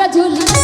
সারা